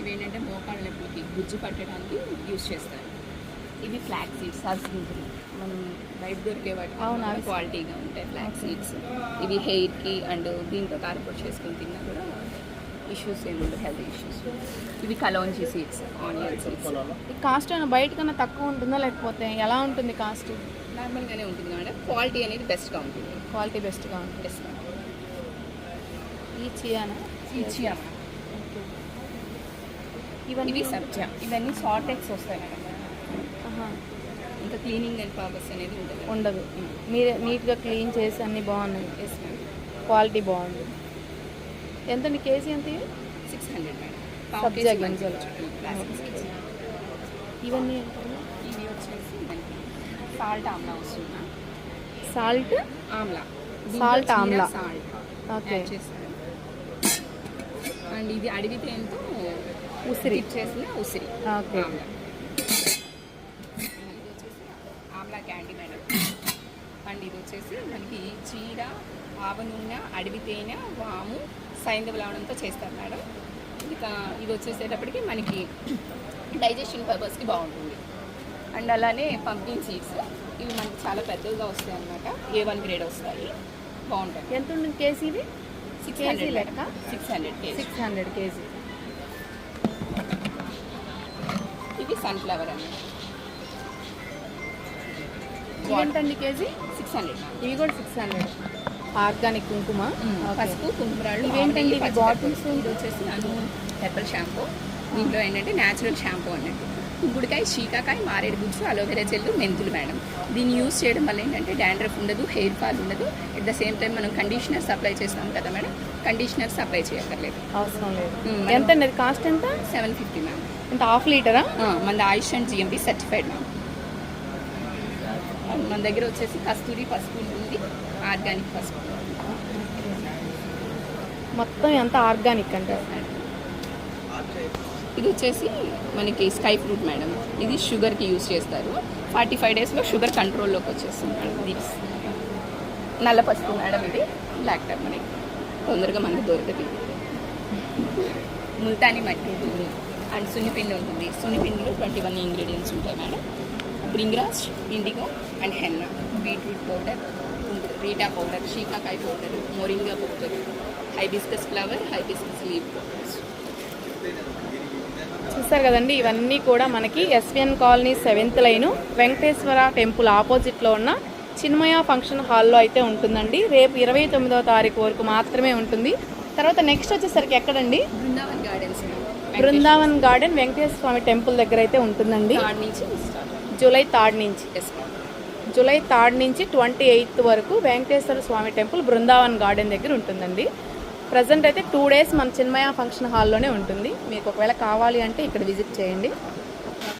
ఇవి ఏంటంటే మోకాళ్ళ నొప్పులకి గుజ్జు పట్టడానికి యూజ్ చేస్తారు. ఇవి ఫ్లాక్ సీడ్స్ సబ్స్గింజలు మనం బయట దొరికే వాటి క్వాలిటీగా ఉంటాయి ఫ్లాక్ సీడ్స్. ఇవి హెయిర్కి అండ్ దీంతో కారపొడి చేసుకొని తిన్నా కూడా ఇష్యూస్ ఏమి ఉండవు హెల్త్ ఇష్యూస్. ఇవి కలోంజీ సీడ్స్ ఆనియన్ సీడ్స్. ఈ కాస్ట్ బయట కన్నా తక్కువ ఉంటుందా లేకపోతే ఎలా ఉంటుంది కాస్ట్? నార్మల్గానే ఉంటుంది మేడం. క్వాలిటీ అనేది బెస్ట్గా ఉంటుంది. క్వాలిటీ బెస్ట్గా ఉంటుంది. బెస్ట్గా ఈ చియానా? ఇచ్చియా ఇవన్నీ ఇవి సబ్జా ఇవన్నీ సాటెక్స్ వస్తాయి మేడం. ఇంకా క్లీనింగ్ అండ్ పర్పస్ అనేది ఉండదు. మీరే నీట్గా క్లీన్ చేసి అన్నీ బాగున్నాయి. ఎస్ మ్యామ్ క్వాలిటీ బాగుంది. ఎంతండి కేజీ ఎంత? సిక్స్ హండ్రెడ్ మేడం సబ్జా గింజలు. ఇవన్నీ ఇవి? వచ్చేసి సాల్ట్ ఆమ్లా వస్తుందా salt amla. Salt amla. Salt okay and ఇది అడవి తేనెతో ఉసిరి. చేసిన ఉసిరి. ఓకే. ఆమ్లా. ఇది వచ్చేసి ఆమ్లా క్యాండీ మేడం. అండ్ ఇది వచ్చేసి మనకి చీర ఆవ నూనె అడవి తేనె వాము సైంధవ లవణంతో చేస్తారు మేడం. ఇక ఇది వచ్చేసేటప్పటికి మనకి డైజెషన్ పర్పస్కి బాగుంటుంది. అండ్ అలానే పంకిన్ సీడ్స్. ఇవి మనకి చాలా పెద్దగా వస్తాయి అన్నమాట ఏ వన్ గ్రేడ్ వస్తాయి. బాగుంటాయి. ఎంత ఉంటుంది కేజీ సిక్స్ కేజీ హండ్రెడ్ లెక్క? Six hundred KG. Six hundred KG. ఇవి సన్ఫ్లవర్ అన్నమాట ఎంతండి కేజీ? Six hundred. ఇవి కూడా సిక్స్ హండ్రెడ్. ఆర్గానిక్ కుంకుమ. పసుపు కుంకుమరాళ్ళు ఇవేంటండి? పెప్పర్. ఇది వచ్చేసి అను హెర్బల్ షాంపూ. దీంట్లో ఏంటంటే న్యాచురల్ షాంపూ అన్నట్టు. కుంకుడుకాయ శీకాకాయ మారేడు గుజ్జు అలోవెరా జెల్లు మెంతులు మేడం. దీన్ని యూస్ చేయడం వల్ల ఏంటంటే డాండ్రఫ్ ఉండదు హెయిర్ ఫాల్ ఉండదు. అట్ ద సేమ్ టైం మనం కండిషనర్ సప్లై చేస్తాం కదా మేడం. కండిషనర్ సప్లై చేయక్కర్లేదు. అవసరం లేదు. అది కాస్ట్ ఎంత? సెవెన్ ఫిఫ్టీ మ్యామ్ ఎంత హాఫ్ లీటరా మన AYUSH and GMP certified ma'am. మన దగ్గర వచ్చేసి కస్తూరి పసుపు ఉంటుంది ఆర్గానిక్ పసుపు. మొత్తం ఎంత ఆర్గానిక్ అంటే ఇది వచ్చేసి మనకి స్కై ఫ్రూట్ మేడం. ఇది షుగర్కి యూజ్ చేస్తారు. ఫార్టీ ఫైవ్ డేస్లో షుగర్ కంట్రోల్లోకి వచ్చేస్తుంది మేడం ఇది నల్ల పసుపు మేడం ఇది. బ్లాక్ టర్మరిక్ తొందరగా మనకు దొరకదు ముల్తానీ మట్టి అండ్ సున్నిపిండి ఉంటుంది. సున్నిపిండిలో ట్వంటీ వన్ ఇంగ్రీడియంట్స్ ఉంటాయి madam. Bhringraj indigo and henna. Beetroot powder reetha powder shikakai powder moringa powder hibiscus flower hibiscus leaf powders. చూసారు కదండి ఇవన్నీ కూడా మనకి SVN colony seventh line Venkateswara temple ఆపోజిట్లో ఉన్న చిన్మయ ఫంక్షన్ హాల్లో అయితే ఉంటుందండి. రేపు ఇరవై తొమ్మిదవ తారీఖు వరకు మాత్రమే ఉంటుంది. తర్వాత నెక్స్ట్ వచ్చేసరికి ఎక్కడండి? బృందావన్ బృందావన్ గార్డెన్ వెంకటేశ్వర స్వామి టెంపుల్ దగ్గర అయితే ఉంటుందండి. జూలై థర్డ్ నుంచి. జూలై థర్డ్ నుంచి ట్వంటీ ఎయిత్ వరకు వెంకటేశ్వర స్వామి టెంపుల్ బృందావన్ గార్డెన్ దగ్గర ఉంటుందండి. ప్రజెంట్ అయితే టూ డేస్ మన చిన్మయ ఫంక్షన్ హాల్లోనే ఉంటుంది. మీకు ఒకవేళ కావాలి అంటే ఇక్కడ విజిట్ చేయండి.